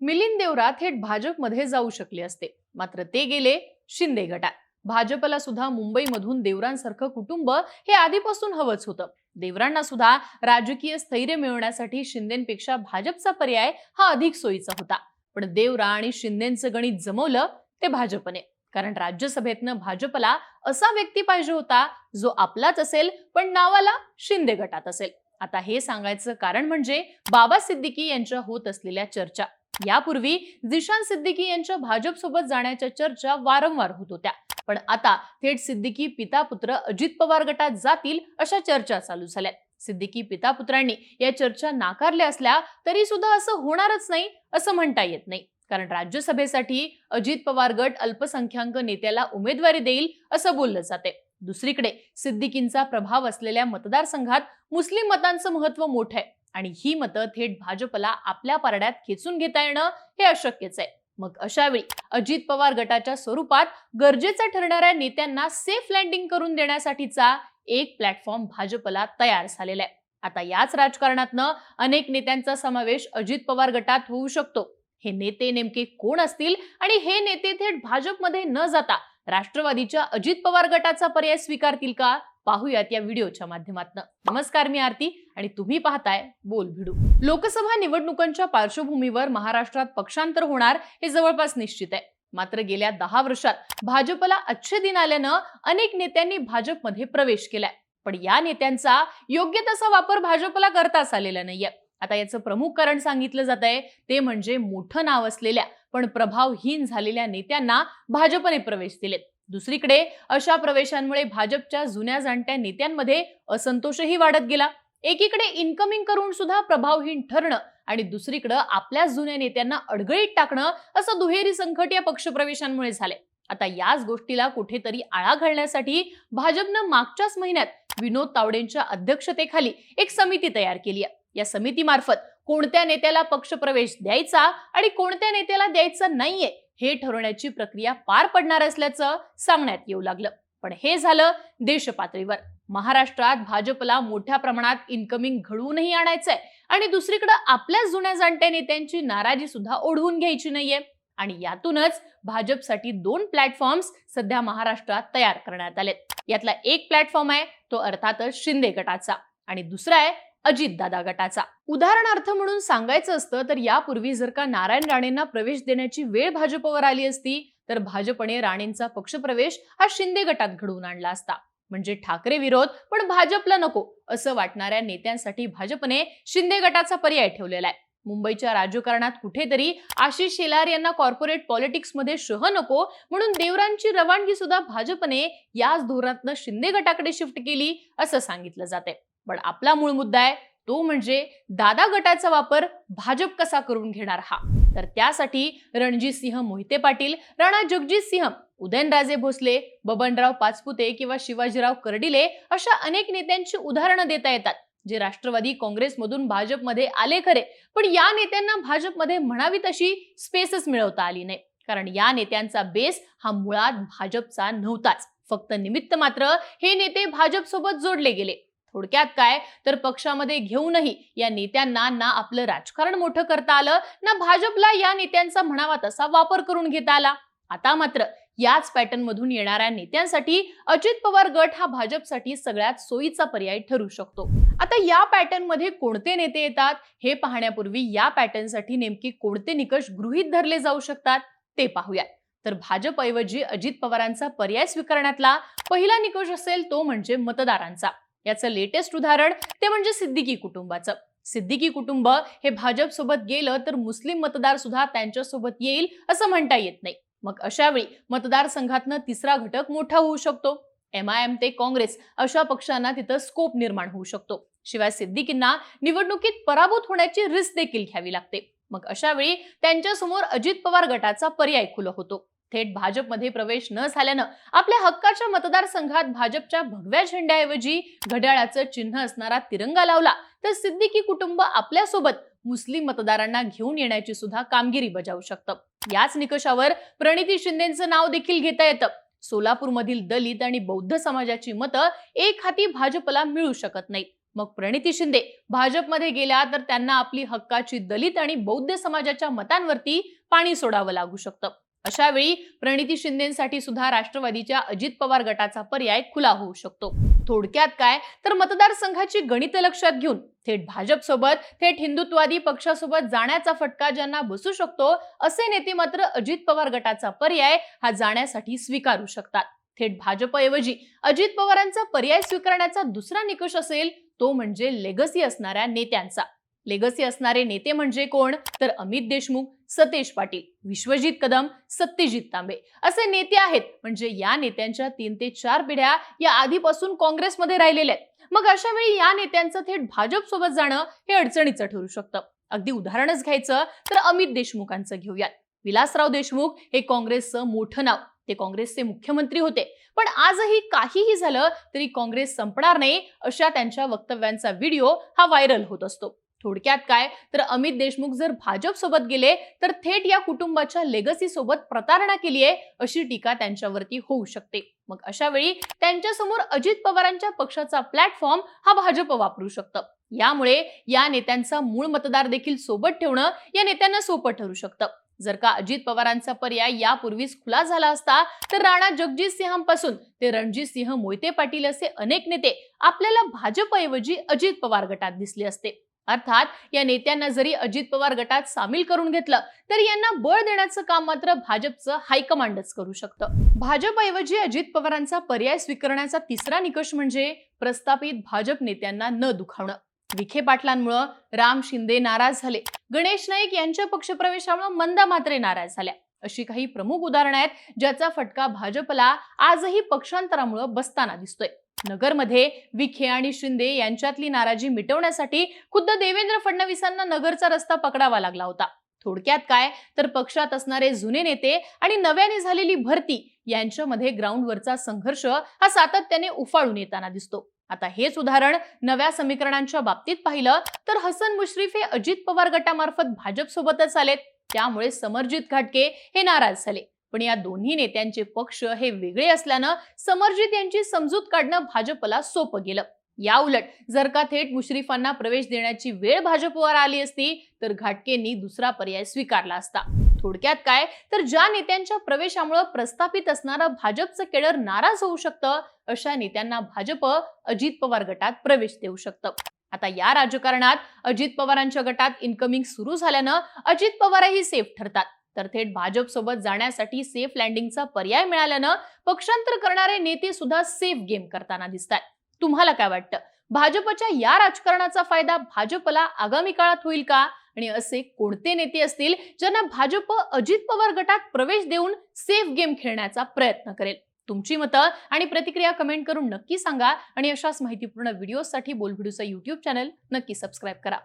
मिलिंद देवरा थेट भाजपमध्ये जाऊ शकले असते. मात्र ते गेले शिंदे गटात. भाजपला सुद्धा मुंबईमधून देवरांसारखं कुटुंब हे आधीपासून हवंच होतं. देवरांना सुद्धा राजकीय स्थैर्य मिळवण्यासाठी शिंदेपेक्षा भाजपचा पर्याय हा अधिक सोयीचा होता. पण देवरा आणि शिंदेचं गणित जमवलं ते भाजपने. कारण राज्यसभेतनं भाजपला असा व्यक्ती पाहिजे होता जो आपलाच असेल पण नावाला शिंदे गटात असेल. आता हे सांगायचं कारण म्हणजे बाबा सिद्दीकी यांच्या होत असलेल्या चर्चा. यापूर्वी जिशान सिद्दीकी यांच्या भाजपसोबत जाण्याच्या चर्चा वारंवार होत होत्या. पण आता थेट सिद्दीकी पिता पुत्र अजित पवार गटात जातील अशा चर्चा चालू झाल्यात. सिद्दीकी पिता पुत्रांनी या चर्चा नाकारल्या असल्या तरी सुद्धा असं होणारच नाही असं म्हणता येत नाही. कारण राज्यसभेसाठी अजित पवार गट अल्पसंख्याक नेत्याला उमेदवारी देईल असं बोललं जाते दुसरीकडे सिद्दीकींचा प्रभाव असलेल्या मतदारसंघात मुस्लिम मतांचं महत्त्व मोठं आहे. आणि ही मतं थेट भाजपला आपल्या पारड्यात खेचून घेता येणं हे अशक्यच आहे मग अशावेळी अजित पवार गटाच्या स्वरूपात गरजेचं ठरणाऱ्या नेत्यांना सेफ लँडिंग करून देण्यासाठीचा एक प्लॅटफॉर्म भाजपला तयार झालेला आहे आता याच राजकारणातनं अनेक नेत्यांचा समावेश अजित पवार गटात होऊ शकतो. हे नेते नेमके कोण असतील आणि हे नेते थेट भाजपमध्ये न जाता राष्ट्रवादीच्या अजित पवार गटाचा पर्याय स्वीकारतील का? पाहूयात या व्हिडिओच्या माध्यमातून. नमस्कार मी आरती. आणि तुम्ही पाहताय बोल भिडू. लोकसभा निवडणुकांच्या पार्श्वभूमीवर महाराष्ट्रात पक्षांतर होणार हे जवळपास निश्चित आहे. मात्र गेल्या दहा वर्षात भाजपला अच्छे दिन आल्यानं अनेक नेत्यांनी भाजपमध्ये प्रवेश केलाय. पण या नेत्यांचा योग्य तसा वापर भाजपला करताच आलेला नाहीये. आता याचं प्रमुख कारण सांगितलं जात आहे ते म्हणजे मोठं नाव असलेल्या पण प्रभावहीन झालेल्या नेत्यांना भाजपने प्रवेश दिलेत. दुसरीकडे अशा प्रवेशांमुळे भाजपच्या जुन्या जाणत्या नेत्यांमध्ये असंतोषही वाढत गेला. एकीकडे इन्कमिंग करून सुद्धा प्रभावहीन ठरणं आणि दुसरीकडे आपल्या जुन्या नेत्यांना अडगळीत टाकणं असं दुहेरी संकट या पक्षप्रवेशांमुळे झाले आता याच गोष्टीला कुठेतरी आळा घालण्यासाठी भाजपनं मागच्याच महिन्यात विनोद तावडेंच्या अध्यक्षतेखाली एक समिती तयार केली आहे. या समितीमार्फत कोणत्या नेत्याला पक्षप्रवेश द्यायचा आणि कोणत्या नेत्याला द्यायचा नाहीये हे ठरवण्याची प्रक्रिया पार पडणार असल्याचं सांगण्यात येऊ लागलं. पण हे झालं देश पातळीवर महाराष्ट्रात भाजपला मोठ्या प्रमाणात इन्कमिंग घडवूनही आणायचंय. आणि दुसरीकडे आपल्याच जुन्या जाणत्या नेत्यांची नाराजी सुद्धा ओढवून घ्यायची नाहीये. आणि यातूनच भाजपसाठी दोन प्लॅटफॉर्म्स सध्या महाराष्ट्रात तयार करण्यात आलेत. यातला एक प्लॅटफॉर्म आहे तो अर्थातच शिंदे गटाचा. आणि दुसरा आहे अजितदादा गटाचा. उदाहरणार्थ म्हणून सांगायचं असतं तर यापूर्वी जर का नारायण राणेंना प्रवेश देण्याची वेळ भाजपवर आली असती तर भाजपने राणेंचा पक्षप्रवेश हा शिंदे गटात घडवून आणला असता. म्हणजे ठाकरे विरोध पण भाजपला नको असं वाटणाऱ्या नेत्यांसाठी भाजपने शिंदे गटाचा पर्याय ठेवलेला आहे. मुंबईच्या राजकारणात कुठेतरी आशिष शेलार यांना कॉर्पोरेट पॉलिटिक्समध्ये शह नको म्हणून देवरांची रवानगी सुद्धा भाजपने याच धोरणातनं शिंदे गटाकडे शिफ्ट केली असं सांगितलं जाते पण आपला मूळ मुद्दा आहे तो म्हणजे दादा गटाचा वापर भाजप कसा करून घेणार हा? तर त्यासाठी रणजित सिंह मोहिते पाटील राणा जगजित सिंह उदयनराजे भोसले बबनराव पाचपुते किंवा शिवाजीराव कर्डिले अशा अनेक नेत्यांची उदाहरणं देता येतात जे राष्ट्रवादी काँग्रेसमधून भाजपमध्ये आले खरे. पण या नेत्यांना भाजपमध्ये म्हणावी तशी स्पेसच मिळवता आली नाही. कारण या नेत्यांचा बेस हा मुळात भाजपचा नव्हताच. फक्त निमित्त मात्र हे नेते भाजपसोबत जोडले गेले. थोडक्यात काय? तर पक्षामध्ये घेऊनही या नेत्यांना ना आपलं राजकारण मोठं करता आलं ना भाजपला या नेत्यांचा म्हणावा तसा वापर करून घेता आला. आता मात्र याच पॅटर्न मधून येणाऱ्या नेत्यांसाठी अजित पवार गट हा भाजपसाठी सगळ्यात सोयीचा पर्याय ठरू शकतो. आता या पॅटर्नमध्ये कोणते नेते येतात? हे पाहण्यापूर्वी या पॅटर्नसाठी नेमके कोणते निकष गृहीत धरले जाऊ शकतात? ते पाहूयात. तर भाजपऐवजी अजित पवारांचा पर्याय स्वीकारण्यातला पहिला निकष असेल तो म्हणजे मतदारांचा. याचं लेटेस्ट उदाहरण ते म्हणजे सिद्दीकी कुटुंबाचं. सिद्दीकी कुटुंब हे भाजप सोबत गेलं तर मुस्लिम मतदार सुद्धा त्यांच्यासोबत येईल असं म्हणता येत नाही. मग अशावेळी मतदारसंघातनं तिसरा घटक मोठा होऊ शकतो. एम आय एम ते काँग्रेस अशा पक्षांना तिथं स्कोप निर्माण होऊ शकतो. शिवाय सिद्दीकींना निवडणुकीत पराभूत होण्याची रिस्क देखील घ्यावी लागते. मग अशावेळी त्यांच्यासमोर अजित पवार गटाचा पर्याय खुला होतो. थेट भाजपमध्ये प्रवेश न झाल्यानं आपल्या हक्काच्या मतदारसंघात भाजपच्या भगव्या झेंड्याऐवजी घड्याळाचं चिन्ह असणारा तिरंगा लावला तर सिद्दीकी कुटुंब आपल्यासोबत मुस्लिम मतदारांना घेऊन येण्याची सुद्धा कामगिरी बजावू शकतं. याच निकषावर प्रणिती शिंदेचं नाव देखील घेता येतं. सोलापूरमधील दलित आणि बौद्ध समाजाची मतं एक हाती भाजपला मिळू शकत नाही. मग प्रणिती शिंदे भाजपमध्ये गेल्या तर त्यांना आपली हक्काची दलित आणि बौद्ध समाजाच्या मतांवरती पाणी सोडावं लागू शकतं. अशावेळी प्रणिती शिंदेसाठी सुद्धा राष्ट्रवादीच्या अजित पवार गटाचा पर्याय खुला होऊ शकतो. थोडक्यात काय? तर मतदारसंघाची गणित लक्षात घेऊन थेट भाजप सोबत थेट हिंदुत्वादी पक्षासोबत जाण्याचा फटका ज्यांना बसू शकतो असे नेते मात्र अजित पवार गटाचा पर्याय हा जाण्यासाठी स्वीकारू शकतात. थेट भाजपऐवजी अजित पवारांचा पर्याय स्वीकारण्याचा दुसरा निकष असेल तो म्हणजे लेगसी असणाऱ्या नेत्यांचा. लेगसी असणारे नेते म्हणजे कोण? तर अमित देशमुख सतेज पाटील विश्वजित कदम सत्यजित तांबे. असे नेते आहेत. म्हणजे या नेत्यांच्या तीन ते चार पिढ्या या आधीपासून काँग्रेसमध्ये राहिलेल्या आहेत. मग अशा वेळी या नेत्यांचं थेट भाजप सोबत जाणं हे अडचणीचं ठरू शकतं. अगदी उदाहरणच घ्यायचं तर अमित देशमुखांचं घेऊयात. विलासराव देशमुख हे काँग्रेसचं मोठं नाव. ते काँग्रेसचे मुख्यमंत्री होते. पण आजही काहीही झालं तरी काँग्रेस संपणार नाही अशा त्यांच्या वक्तव्यांचा व्हिडिओ हा व्हायरल होत असतो. थोडक्यात काय? तर अमित देशमुख जर भाजप सोबत गेले तर थेट या कुटुंबाच्या लेगसी सोबत प्रतारणा केली आहे अशी टीका त्यांच्यावरती होऊ शकते. मग अशा वेळी त्यांच्यासमोर अजित पवारांच्या पक्षाचा प्लॅटफॉर्म हा भाजप वापरू शकतं. यामुळे या नेत्यांचा मूळ मतदार देखील सोबत ठेवणं या नेत्यांना सोपं ठरू शकतं. जर का अजित पवारांचा पर्याय यापूर्वीच खुला झाला असता तर राणा जगजित सिंहांपासून ते रणजित सिंह मोहिते पाटील असे अनेक नेते आपल्याला भाजपऐवजी अजित पवार गटात दिसले असते. अर्थात या नेत्यांना जरी अजित पवार गटात सामील करून घेतलं तरी यांना बळ देण्याचं काम मात्र भाजपचं हायकमांडच करू शकतं. भाजपऐवजी अजित पवारांचा पर्याय स्वीकारण्याचा तिसरा निकष म्हणजे प्रस्थापित भाजप नेत्यांना न दुखावणं. विखे पाटलांमुळं राम शिंदे नाराज झाले. गणेश नाईक यांच्या पक्षप्रवेशामुळे मंदा मात्रे नाराज झाल्या. अशी काही प्रमुख उदाहरणं आहेत ज्याचा फटका भाजपला आजही पक्षांतरामुळे बसताना दिसतोय. नगरमध्ये विखे आणि शिंदे यांच्यातली नाराजी मिटवण्यासाठी खुद्द देवेंद्र फडणवीसांना नगरचा रस्ता पकडावा लागला होता. थोडक्यात काय? तर पक्षात असणारे जुने नेते आणि नव्याने झालेली भरती यांच्यामध्ये ग्राउंडवरचा संघर्ष हा सातत्याने उफाळून येताना दिसतो. आता हेच उदाहरण नव्या समीकरणांच्या बाबतीत पाहिलं तर हसन मुश्रीफ हे अजित पवार गटामार्फत भाजपसोबतच आलेत. त्यामुळे समरजित घाटके हे नाराज झाले. पण या दोन्ही नेत्यांचे पक्ष हे वेगळे असल्यानं समरजित यांची समजूत काढणं भाजपला सोपं गेलं. या उलट जर का थेट मुश्रीफांना प्रवेश देण्याची वेळ भाजपवर आली असती तर घाटकेंनी दुसरा पर्याय स्वीकारला असता. थोडक्यात काय? तर ज्या नेत्यांच्या प्रवेशामुळे प्रस्थापित असणारं भाजपचं केडर नाराज होऊ शकतं अशा नेत्यांना भाजप अजित पवार गटात प्रवेश देऊ शकतं. आता या राजकारणात अजित पवारांच्या गटात इन्कमिंग सुरू झाल्यानं अजित पवारही सेफ ठरतात. तर थेट भाजप सोबत जाण्यासाठी सेफ लँडिंगचा पर्याय मिळाल्यानं पक्षांतर करणारे नेते सुद्धा सेफ गेम करताना दिसतात तुम्हाला काय वाटतं? भाजपच्या या राजकारणाचा फायदा भाजपला आगामी काळात होईल का? आणि असे कोणते नेते असतील ज्यांना भाजप अजित पवार गटात प्रवेश देऊन सेफ गेम खेळण्याचा प्रयत्न करेल? तुमची मतं आणि प्रतिक्रिया कमेंट करून नक्की सांगा. आणि अशाच माहितीपूर्ण व्हिडिओसाठी बोलभिडूचा युट्यूब चॅनल नक्की सबस्क्राईब करा.